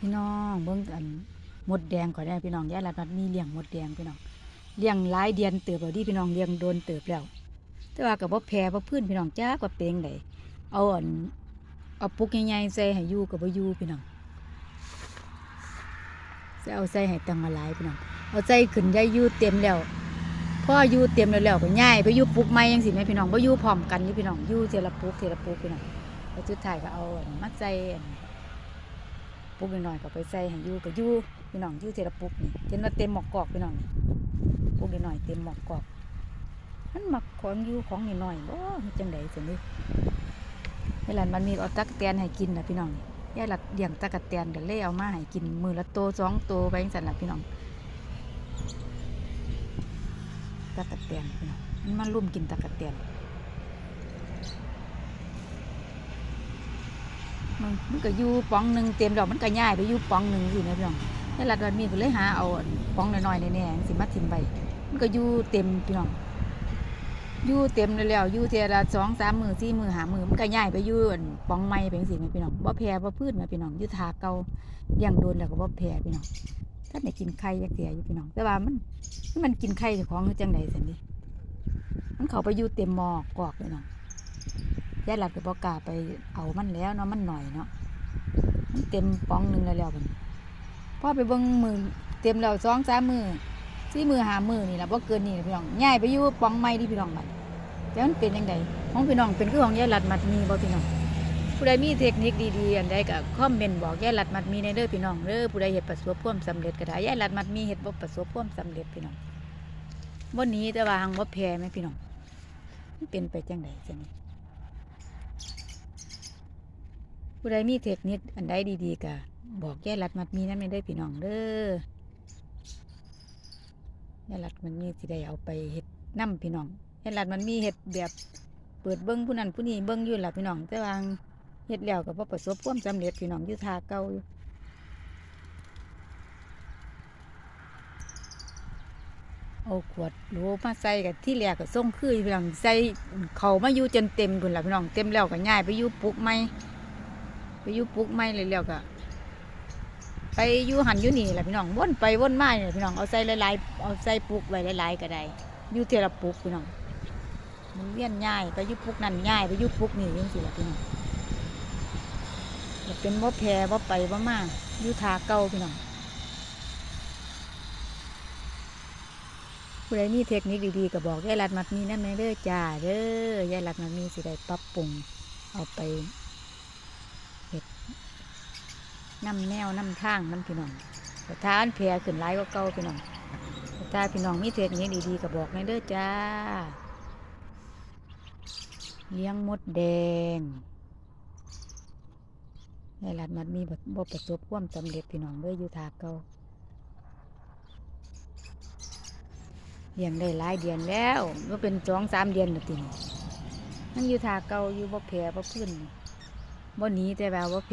พี่น้องเบิ่งอันมดแดงก่อนได้พี่น้องยายรัดนัดมีเลี้ยงมดแดงพี่น้องเลี้ยงหลายเดือนเติบแล้วดิพี่น้องเลี้ยงโดนเติบแล้ว แต่ว่ากับบ่าแพ้บ่พื้นพี่น้องจ้ากว่าเปลงไดเอาอันเอาปุกใหญ่ๆใส่ให้ยู่กับบ่อยู่พี่น้องจะเอาใส่ให้ตังมาหลายพี่น้องเอาใส่ขึ้นได้อยู่เต็มแล้วพออยู่เต็มแล้วแล้วก็ย้ายไปยู่ปุกใหม่จังซี่แม่พี่น้องบ่ยู่พร้อมกันอยู่พี่น้องยู่เทละปุกเทละปุกพี่น้องแล้วสุดท้ายก็เอาอันมาใส่ ปุกน้อยๆก็ไปใส่ให้ยู่ก็อยู่พี่น้องยู่เทละปุกนี่เห็นว่าเต็มหมอกกอกพี่น้องนี่ปุกน้อยๆเต็มหมอกกอกมันหมักของยู่ของน้อยๆบ่มันจังไดสินี่เวลามันมีเอาตักแตนให้กินนะพี่น้องยายหลักเลี้ยงตักแตนก็เลยเอามาให้กินมือละโตสองโตไปจังซั่นละพี่น้องตักแตนพี่น้องมันมาลุ่มกินตักแตน มันมันก็อยู่ปองหนึ่งเต็มดอกมันก็ย้ายไปอยู่ปองหนึ่งอยู่นะพี่น้องนี่รัดวันมีก็เลยหาเอาปองน้อยๆแน่ๆสิมาทิมไปมันก็อยู่เต็มพี่น้องอยู่เต็มแล้วอยู่เทียละสองสามมือสี่มือหามือมันก็ย้ายไปอยู่อั่นปองไม้เป็นสิแม่พี่น้องบ่แพ้บ่พืชแม่พี่น้องอยู่ทาเก่าเลี้ยงโดนแล้วก็บ่แพ้พี่น้องถ้าได้กินไข่ยักเสียอยู่พี่น้อง แต่ว่ามันมันกินไข่ของจังใดสันนี่มันเข้าไปอยู่เต็มหมอกกอกเลยน้อง ยายหลัดก็บอกกาไปเอามันแล้วเนาะมันหน่อยเนาะมันเต็มปองหนึ่งแล้วแล้วมันพอไปเบิ่งมือเต็มแล้วสองสามมือสี่มือหามือนี่แหละบ่เกินนี่พี่น้องย้ายไปอยู่ปองใหม่ที่พี่น้องบัดแต่มันเป็นยังไงของพี่น้องเป็นคือของยายหลัดมัดมีบ่พี่น้องผู้ใดมีเทคนิคดีๆอันใดก็คอมเมนต์บอกยายหลัดมัดมีในเด้อพี่น้องเด้อผู้ใดเฮ็ดประสบความสำเร็จก็ได้ยายหลัดมัดมีเฮ็ดบ่ประสบความสำเร็จพี่น้องบ่หนี้แต่ว่าหังบ่แพ้แม่พี่น้องเป็นไปจังไดจังนี้ ผู้ใดมีเทคนิคอันใดดีๆก็บอกแย่รัดมัดมีนั่นไม่ได้พี่น้องเด้อแย่รัดมันมีสิได้เอาไปเฮ็ดน้ำพี่น้องแย่รัดมันมีเฮ็ดแบบเปิดเบิ้งผู้นั้นผู้นี้เบิ้งอยู่หล่ะพี่น้องแต่ว่าเฮ็ดแล้วก็บ่ประสบความสำเร็จพี่น้องอยู่ทาเก่าอยู่เอาขวดโหลมาใส่กับที่แรกก็ส่งคือพี่น้องใส่เขามาอยู่จนเต็มพุ่นล่ะพี่น้องเต็มแล้วก็ย้ายไปอยู่ปุกใหม ไปอยู่ปลุกไม่เลยแล้วก็ไปอยู่หันอยู่นี่แหละพี่น้องวนไปวนมาเนี่ยพี่น้องเอาใส่หลายๆเอาใส่ปลุกไว้หลายๆก็ได้อยู่เทละปลุกพี่น้องมันเวียนง่ายไปอยู่ปลุกนั่นง่ายไปอยู่ปลุกนี่ยังสิละพี่น้องอยากเป็นว่าแพรว่าไปว่ามาอยู่ทาเก่าพี่น้องผู้ใดมีเทคนิคดีๆก็บอกยายรัดมัดมีนั่นไหมเด้อจ้าเด้อยายรัดมัดมีสิได้ปรับปรุงเอาไป น้ำแนวน้ำทางน้ำพี่น้องแต่ถ้าอันแพรขึ้นหลายก็เก่าพี่น้องแต่ถ้าพี่น้องมีเทคนิคดีๆก็บอกในอยเด้อจ้า เลี้ยงมดแดงในรัดมันมีบ่บ่ประสบความสำเร็จพี่น้องเด้ออยู่ทาเก่าเลี้ยงได้หลายเดือนแล้วก็เป็นสองสามเดือนล้วตินั่งอยู่ทาเก่าอยู่บ่แพรบ่พื้น บ่หนีแต่แบบว่าเพ